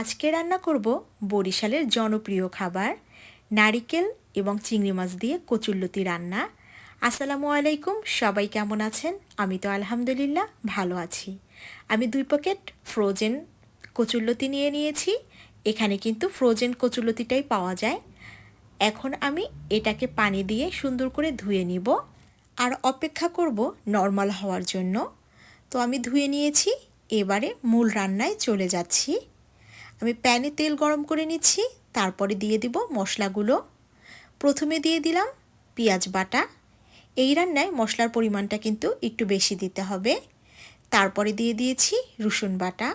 আজকে রান্না করব বরিশালের জনপ্রিয় খাবার, নারিকেল এবং চিংড়ি মাছ দিয়ে কচুল্লতি রান্না। আসসালামু আলাইকুম, সবাই কেমন আছেন? আমি তো আলহামদুলিল্লাহ ভালো আছি। আমি দুই প্যাকেট ফ্রোজেন কচুল্লতি নিয়ে নিয়েছি। এখানে কিন্তু ফ্রোজেন কচুল্লতিটাই পাওয়া যায়। এখন আমি এটাকে পানি দিয়ে সুন্দর করে ধুয়ে নিব। আর অপেক্ষা করব নর্মাল হওয়ার জন্য। তো আমি ধুয়ে নিয়েছি, এবারে মূল রান্নায় চলে যাচ্ছি। আমি প্যানে তেল গরম করে নিচ্ছি, তারপরে দিয়ে দিব মশলাগুলো। প্রথমে দিয়ে দিলাম পেঁয়াজ বাটা। এই রান্নায় মশলার পরিমাণটা কিন্তু একটু বেশি দিতে হবে। তারপরে দিয়ে দিয়েছি রসুন বাটা।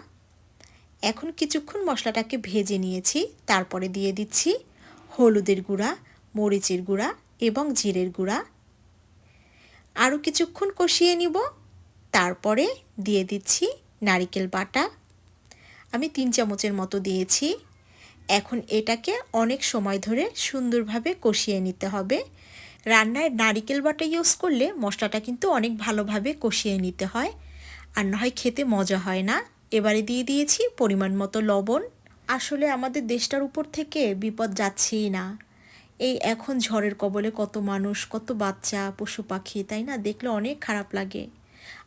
এখন কিছুক্ষণ মশলাটাকে ভেজে নিয়েছি, তারপরে দিয়ে দিচ্ছি হলুদের গুঁড়া, মরিচের গুঁড়া এবং জিরের গুঁড়া। আরও কিছুক্ষণ কষিয়ে নিব, তারপরে দিয়ে দিচ্ছি নারিকেল বাটা। আমি তিন চামচের মতো দিয়েছি। এখন এটাকে অনেক সময় ধরে সুন্দরভাবে কষিয়ে নিতে হবে। রান্নায় নারিকেল বাটা ইউজ করলে মশলাটা কিন্তু অনেক ভালোভাবে কষিয়ে নিতে হয়। আর না হয় খেতে মজা হয় না। এবারে দিয়ে দিয়েছি পরিমাণ মতো লবণ। আসলে আমাদের দেশটার উপর থেকে বিপদ যাচ্ছেই না। এই এখন ঝড়ের কবলে কত মানুষ, কত বাচ্চা, পশু পাখি, তাই না? দেখলে অনেক খারাপ লাগে।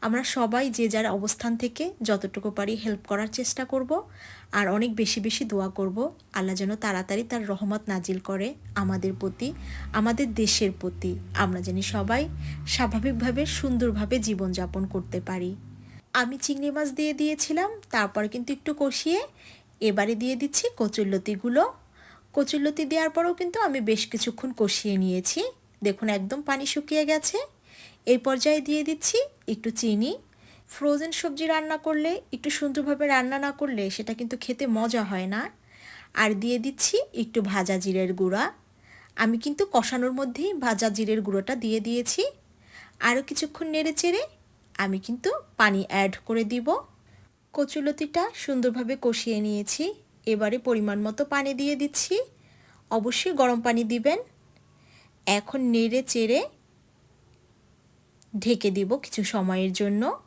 আমরা সবাই যে যার অবস্থান থেকে যতটুকু পারি হেল্প করার চেষ্টা করব। আর অনেক বেশি বেশি দোয়া করব। আল্লাহ যেন তাড়াতাড়ি তার রহমত নাজিল করে আমাদের প্রতি, আমাদের দেশের প্রতি। আমরা যেন সবাই স্বাভাবিকভাবে, সুন্দরভাবে জীবনযাপন করতে পারি। আমি চিংড়ি মাছ দিয়ে দিয়েছিলাম, তারপর কিন্তু একটু কষিয়ে এবারে দিয়ে দিচ্ছি কচুরলতিগুলো। কচুরলতি দেওয়ার পরেও কিন্তু আমি বেশ কিছুক্ষণ কষিয়ে নিয়েছি। দেখুন, একদম পানি শুকিয়ে গেছে। এই পর্যায়ে দিয়ে দিচ্ছি একটু চিনি। ফ্রোজেন সবজি রান্না করলে, একটু সুন্দরভাবে রান্না না করলে সেটা কিন্তু খেতে মজা হয় না। আর দিয়ে দিচ্ছি একটু ভাজা জিরের গুঁড়া। আমি কিন্তু কষানোর মধ্যেই ভাজা জিরের গুঁড়োটা দিয়ে দিয়েছি। আরও কিছুক্ষণ নেড়ে চেড়ে আমি কিন্তু পানি অ্যাড করে দিব। কচুলতিটা সুন্দরভাবে কষিয়ে নিয়েছি। এবারে পরিমাণ মতো পানি দিয়ে দিচ্ছি। অবশ্যই গরম পানি দিবেন। এখন নেড়ে চেড়ে ঢেকে দিব কিছু সময়ের জন্য।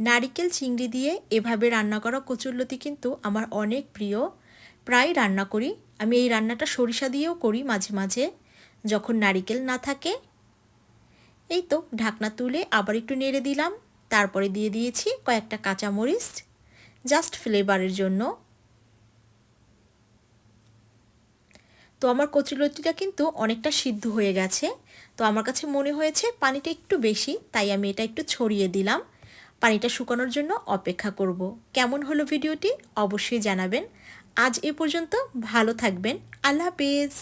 নারিকেল চিংড়ি দিয়ে এভাবে রান্না করা কচুরলতি কিন্তু আমার অনেক প্রিয়। প্রায় রান্না করি। আমি এই রান্নাটা সরিষা দিয়েও করি মাঝে মাঝে, যখন নারিকেল না থাকে। এই তো, ঢাকনা তুলে আবার একটু নেড়ে দিলাম। তারপরে দিয়ে দিয়েছি কয়েকটা কাঁচামরিচ জাস্ট ফ্লেভারের জন্য। তো আমার কচুলতিটা কিন্তু অনেকটা সিদ্ধ হয়ে গেছে। তো আমার কাছে মনে হয়েছে পানিটা একটু বেশি, তাই আমি এটা একটু ছড়িয়ে দিলাম। পানিটা শুকানোর জন্য অপেক্ষা করব। কেমন হলো ভিডিওটি অবশ্যই জানাবেন। আজ এ পর্যন্ত ভালো থাকবেন। আল্লাহ হাফিজ।